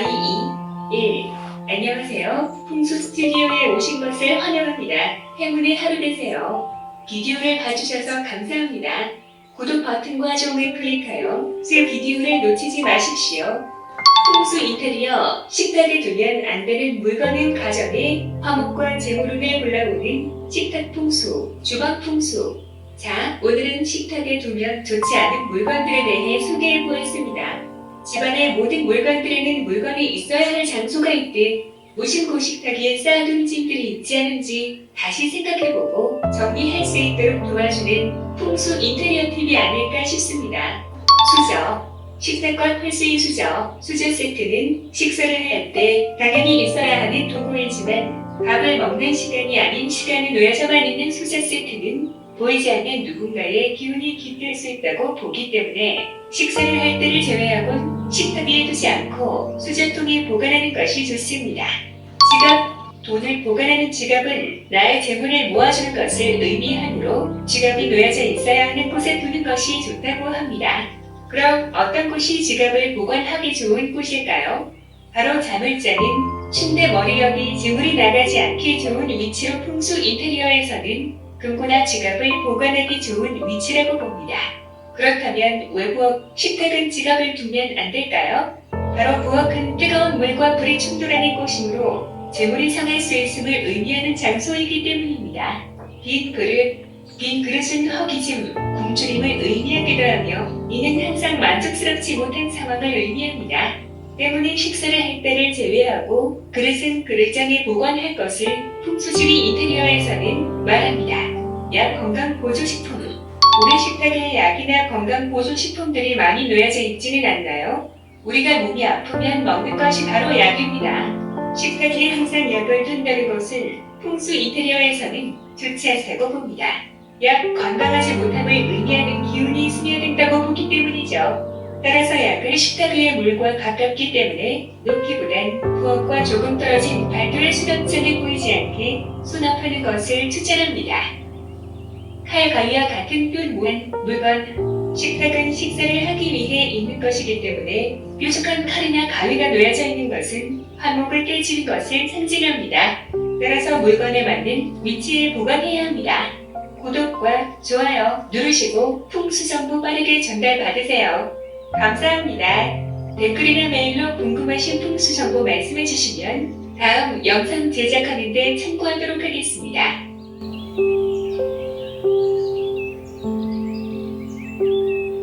2, 1. 안녕하세요. 풍수 스튜디오에 오신 것을 환영합니다. 행운의 하루 되세요. 비디오를 봐주셔서 감사합니다. 구독 버튼과 종을 클릭하여 새 비디오를 놓치지 마십시오. 풍수 인테리어, 식탁에 두면 안 되는 물건은 가정에 화목과 재물운을 불러오는 식탁 풍수, 주방 풍수. 자, 오늘은 식탁에 두면 좋지 않은 물건들에 대해 소개해 보았습니다. 집안의 모든 물건들에는 물건이 있어야 할 장소가 있듯 무심코 식탁에 쌓아둔 짐들이 있지 않은지 다시 생각해보고 정리할 수 있도록 도와주는 풍수 인테리어 팁이 아닐까 싶습니다. 수저 식탁과 필수인 수저 수저 세트는 식사를 할 때 당연히 있어야 하는 도구이지만 밥을 먹는 시간이 아닌 시간에 놓여져만 있는 수저 세트는 보이지 않는 누군가의 기운이 깃들 수 있다고 보기 때문에 식사를 할 때를 제외하곤 식탁 위에 두지 않고 수저통에 보관하는 것이 좋습니다. 지갑, 돈을 보관하는 지갑은 나의 재물을 모아주는 것을 의미하므로 지갑이 놓여져 있어야 하는 곳에 두는 것이 좋다고 합니다. 그럼 어떤 곳이 지갑을 보관하기 좋은 곳일까요? 바로 잠을 자는 침대 머리역이 재물이 나가지 않게 좋은 위치로 풍수 인테리어에서는 금고나 지갑을 보관하기 좋은 위치라고 봅니다. 그렇다면 왜 부엌, 식탁은 지갑을 두면 안 될까요? 바로 부엌은 뜨거운 물과 불이 충돌하는 곳이므로 재물이 상할 수 있음을 의미하는 장소이기 때문입니다. 빈 그릇, 빈 그릇은 허기짐, 굶주림을 의미하기도 하며 이는 항상 만족스럽지 못한 상황을 의미합니다. 때문에 식사를 할 때를 제외하고 그릇은 그릇장에 보관할 것을 풍수주의 인테리어에서는 말합니다. 약 건강 보조식품 우리 식탁에 약이나 건강 보조식품들이 많이 놓여져 있지는 않나요? 우리가 몸이 아프면 먹는 것이 바로 약입니다. 식탁에 항상 약을 둔다는 것은 풍수 인테리어에서는 좋지 않다고 봅니다. 약 건강하지 못함을 의미하는 기운이 스며든다고 보기 때문이죠. 따라서 약을 식탁 위의 물과 가깝기 때문에 놓기보단 부엌과 조금 떨어진 발도의 수납장에 보이지 않게 수납하는 것을 추천합니다. 칼 가위와 같은 끈 모양 물건 식탁은 식사를 하기 위해 있는 것이기 때문에 뾰족한 칼이나 가위가 놓여져 있는 것은 한목을 깨치는 것을 상징합니다. 따라서 물건에 맞는 위치에 보관해야 합니다. 구독과 좋아요 누르시고 풍수 정보 빠르게 전달받으세요. 감사합니다. 댓글이나 메일로 궁금하신 풍수 정보 말씀해 주시면 다음 영상 제작하는 데 참고하도록 하겠습니다.